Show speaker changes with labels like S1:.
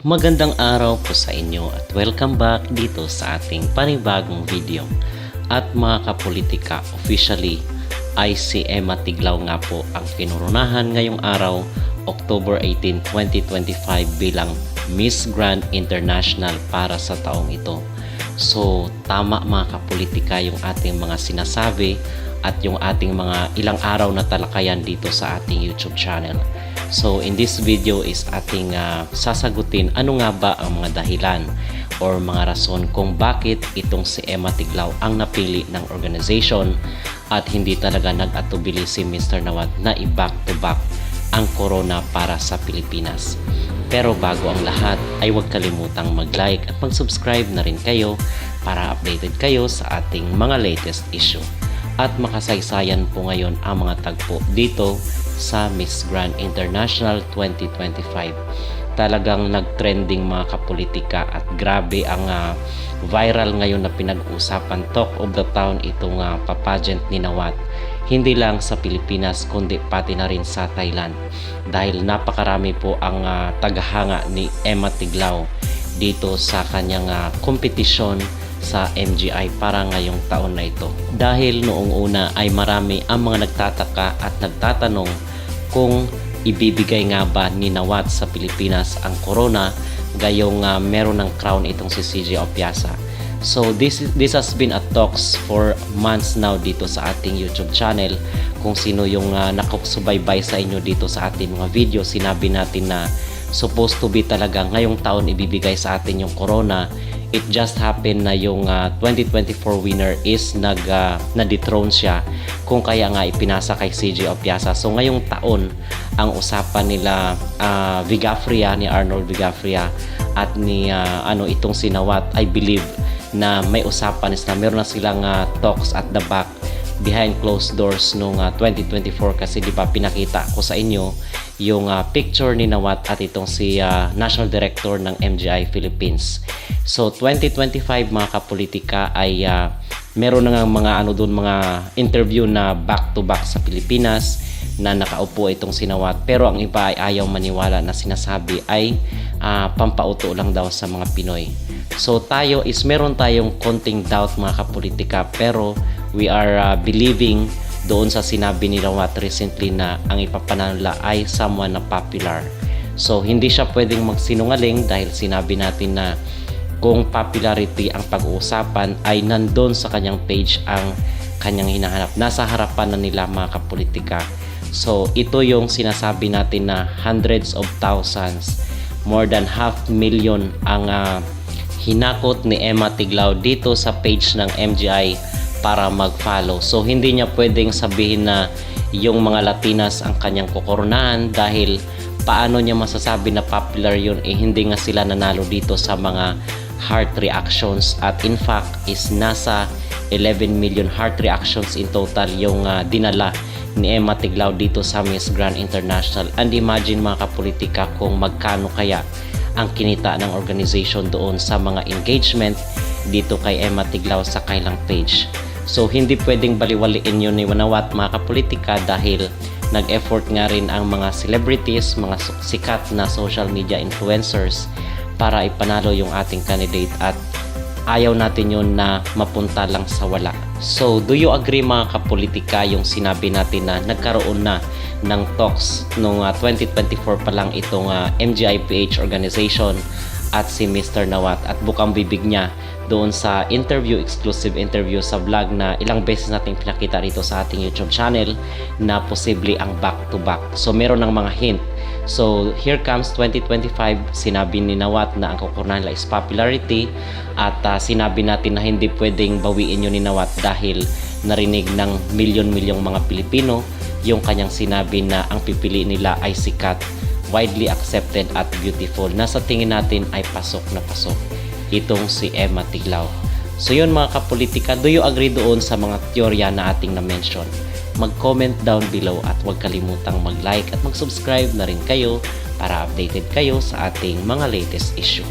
S1: Magandang araw po sa inyo at welcome back dito sa ating panibagong video. At mga kapolitika, officially ay si Emma Tiglaw nga po ang kinurunahan ngayong araw, October 18, 2025 bilang Miss Grand International para sa taong ito. So, tama mga kapolitika yung ating mga sinasabi at yung ating mga ilang araw na talakayan dito sa ating YouTube channel. So, in this video is ating ah, sasagutin ano nga ba ang mga dahilan or mga rason kung bakit itong si Emma Tiglaw ang napili ng organization at hindi talaga nag-atubili si Mr. Nawat na i-back to back ang corona para sa Pilipinas. Pero bago ang lahat ay huwag kalimutang mag-like at mag-subscribe na rin kayo para updated kayo sa ating mga latest issue. At makasaysayan po ngayon ang mga tagpo dito sa Miss Grand International 2025. Talagang nag-trending mga kapolitika at grabe ang ah, viral ngayon na pinag-usapan. Talk of the town itong uh, papagent ni Nawat. Hindi lang sa Pilipinas kundi pati na rin sa Thailand. Dahil napakarami po ang ah, tagahanga ni Emma Tiglao dito sa kanyang ah, kompetisyon sa MGI para ngayong taon na ito. Dahil noong una ay marami ang mga nagtataka at nagtatanong kung ibibigay nga ba ni Nawat sa Pilipinas ang corona gayong ah, meron ng crown itong si CJ Opiasa. So this is- this has been a talks for months now dito sa ating YouTube channel. Kung sino yung uh, nakasubaybay sa inyo dito sa ating mga video, sinabi natin na supposed to be talaga ngayong taon ibibigay sa atin yung corona. It just happened na yung ah, 2024 winner is nag ah, na-dethrone siya kung kaya nga ipinasa kay CJ Opiasa. So ngayong taon ang usapan nila ah, Vigafria ni Arnold Vigafria at ni ah, ano itong sinawat I believe na may usapan is na meron na silang ah, talks at the back behind closed doors nung ah, 2024 kasi di ba pinakita ko sa inyo yung ah, picture ni Nawat at itong si ah, National Director ng MGI Philippines. So 2025 mga kapolitika ay ah, meron na nga mga ano doon mga interview na back to back sa Pilipinas na nakaupo itong sinawat pero ang iba ay ayaw maniwala na sinasabi ay ah, pampauto lang daw sa mga Pinoy. So tayo is meron tayong konting doubt mga kapolitika pero we are uh, believing doon sa sinabi ni Rawat recently na ang ipapanalo nila ay someone na popular. So hindi siya pwedeng magsinungaling dahil sinabi natin na kung popularity ang pag-uusapan ay nandun sa kanyang page ang kanyang hinahanap. Nasa harapan na nila mga kapolitika. So ito yung sinasabi natin na hundreds of thousands, more than half million ang ah, hinakot ni Emma Tiglao dito sa page ng MGI para mag-follow. So hindi niya pwedeng sabihin na yung mga Latinas ang kanyang kukoronahan dahil paano niya masasabi na popular yun eh hindi nga sila nanalo dito sa mga heart reactions at in fact is nasa 11 million heart reactions in total yung ah, dinala ni Emma Tiglao dito sa Miss Grand International and imagine mga kapolitika kung magkano kaya ang kinita ng organization doon sa mga engagement dito kay Emma Tiglao sa kailang page. So hindi pwedeng baliwaliin yun ni Wanawat mga kapolitika dahil nag-effort nga rin ang mga celebrities, mga sikat na social media influencers para ipanalo yung ating candidate at ayaw natin yun na mapunta lang sa wala. So, do you agree mga kapolitika yung sinabi natin na nagkaroon na ng talks nung ah, 2024 pa lang itong ah, MGIPH organization at si Mr. Nawat at bukang bibig niya doon sa interview, exclusive interview sa vlog na ilang beses nating pinakita rito sa ating YouTube channel na posible ang back to back. So meron ng mga hint. So here comes 2025, sinabi ni Nawat na ang kukurnahan nila is popularity at ah, sinabi natin na hindi pwedeng bawiin yun ni Nawat dahil narinig ng milyon-milyong mga Pilipino yung kanyang sinabi na ang pipili nila ay sikat widely accepted at beautiful na sa tingin natin ay pasok na pasok itong si Emma Tiglao. So yun mga kapolitika, do you agree doon sa mga teorya na ating na-mention? Mag-comment down below at huwag kalimutang mag-like at mag-subscribe na rin kayo para updated kayo sa ating mga latest issue.